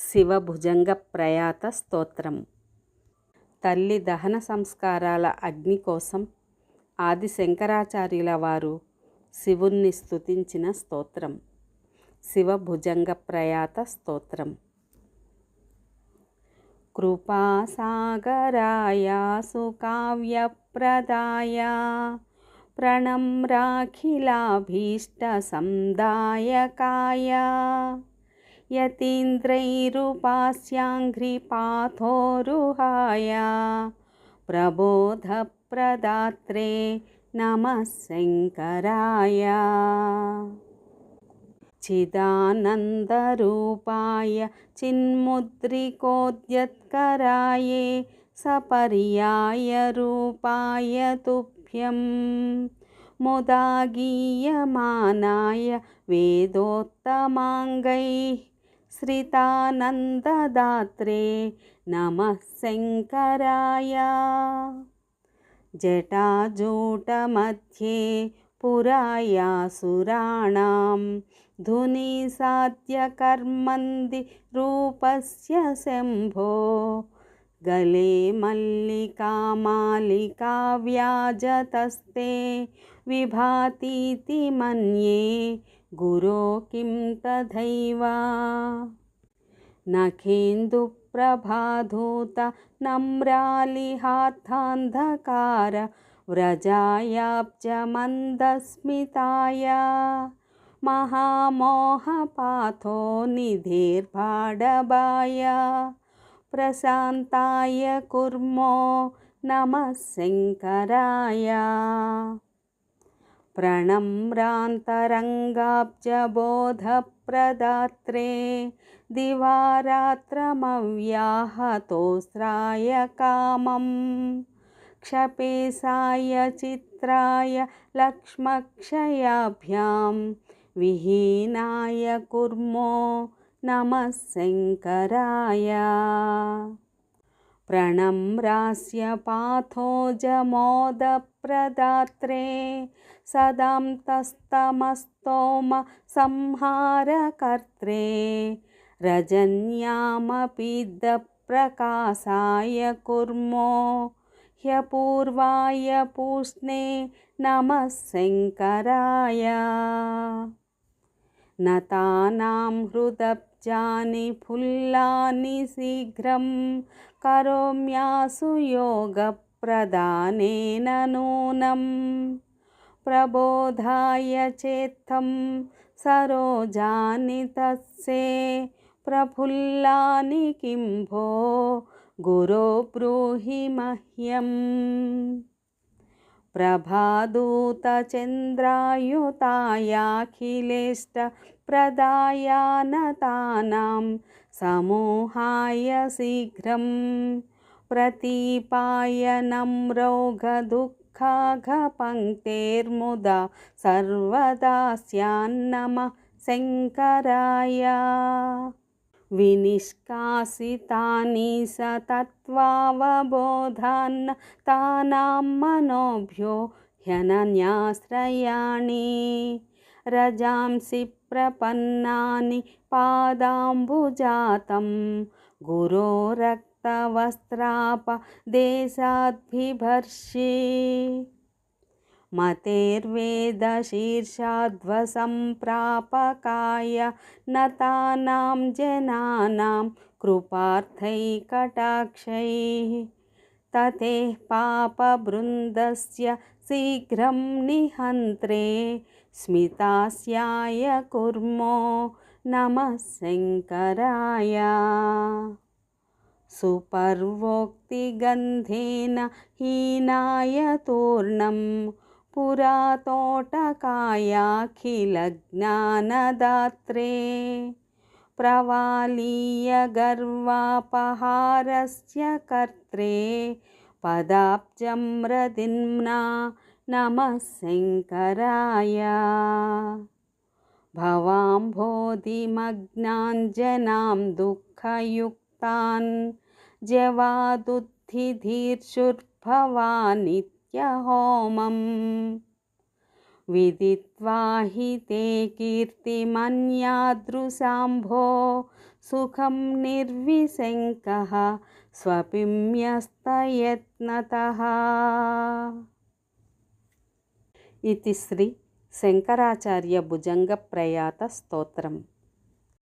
శివభుజంగ ప్రయాత స్తోత్రం. తల్లి దహన సంస్కారాల అగ్ని కోసం ఆది శంకరాచార్యుల వారు శివుణ్ణి స్తుతించిన స్తోత్రం. శివభుజంగ ప్రయాత స్తోత్రం కృపాసాగరాయ సుకావ్యప్రదాయ ప్రణమ్రాఖిలాభీష్టసందాయకాయ यतीन्द्रैरुपास्याङ्घ्रिपाथोरुहाय प्रबोधप्रदात्रे नमः शङ्कराय। चिदानन्दरूपाय चिन्मुद्रिकोद्यत्कराय सपर्याय रूपाय तुभ्यं मुदा गीयमानाय वेदोत्तमाङ्गैः श्रितानन्ददात्रे नमः शङ्कराय। जटाजूटमध्ये पुरायासुराणां धुनिसाध्यकर्मन्दिरूपस्य शम्भो। गले मल्लिकामालिका व्याजतस्ते विभातीति मन्ये गुरो किं तथैव नखेन्दुप्रभाधूत नम्रालिहार्थान्धकार व्रजायाब्जमन्दस्मिताय महामोहपाथो निधेर्भाडबाय प्रशान्ताय कुर्मो नमः शङ्कराय प्रणम्रान्तरङ्गाब्जबोधप्रदात्रे दिवारात्रमव्याहतोस्राय कामं क्षपेशाय चित्राय लक्ष्मक्षयाभ्यां। विहीनाय कुर्मो नमः शङ्कराय प्रणम्रास्य पाथोजमोदप्रदात्रे सदां तस्तमस्तोम संहारकर्त्रे रजन्यामपि दप्रकाशाय कुर्मो ह्यपूर्वाय पूष्णे नमः शङ्कराय नतानां हृदब्जानि फुल्लानि शीघ्रं करोम्यासु योगप्रदानेन नूनं। प्रबोधाय चेत्थं सरोजानि तत्से प्रफुल्लानि किं भो गुरो ब्रूहि मह्यम् प्रभादूतचन्द्रायुतायाखिलेष्टप्रदायानतानां समूहाय शीघ्रं प्रतीपाय नम्रौघदुःखाघपङ्क्तेर्मुदा सर्वदा स्यान्नमः शङ्कराय विनिष्कासितानि सतत्त्वावबोधान्न तानां मनोभ्यो ह्यनन्याश्रयाणि। रजांसि प्रपन्नानि पादाम्बुजातं गुरो रक्तवस्त्रापदेशाद्बिभर्षि मतेर्वेदशीर्षाध्वसम्प्रापकाय नतानां जनानां कृपार्थैकटाक्षैः ततेः पापवृन्दस्य शीघ्रं निहन्त्रे स्मितास्याय कुर्मो नमः शङ्कराय सुपर्वोक्तिगन्धेन हीनाय तूर्णं पुरातोटकायाखिलज्ञानदात्रे प्रवालीय गर्वापहारस्य कर्त्रे। पदाब्जम्रदिम्ना नमः शङ्कराय। भवाम्भोधिमग्नाञ्जनां दुःखयुक्तान् ोमम् विदित्वा हि ते कीर्तिमन्यादृशाम्भो सुखं निर्विशङ्कः स्वपिम्यस्तयत्नतः। इति श्रीशङ्कराचार्यभुजङ्गप्रयातस्तोत्रम्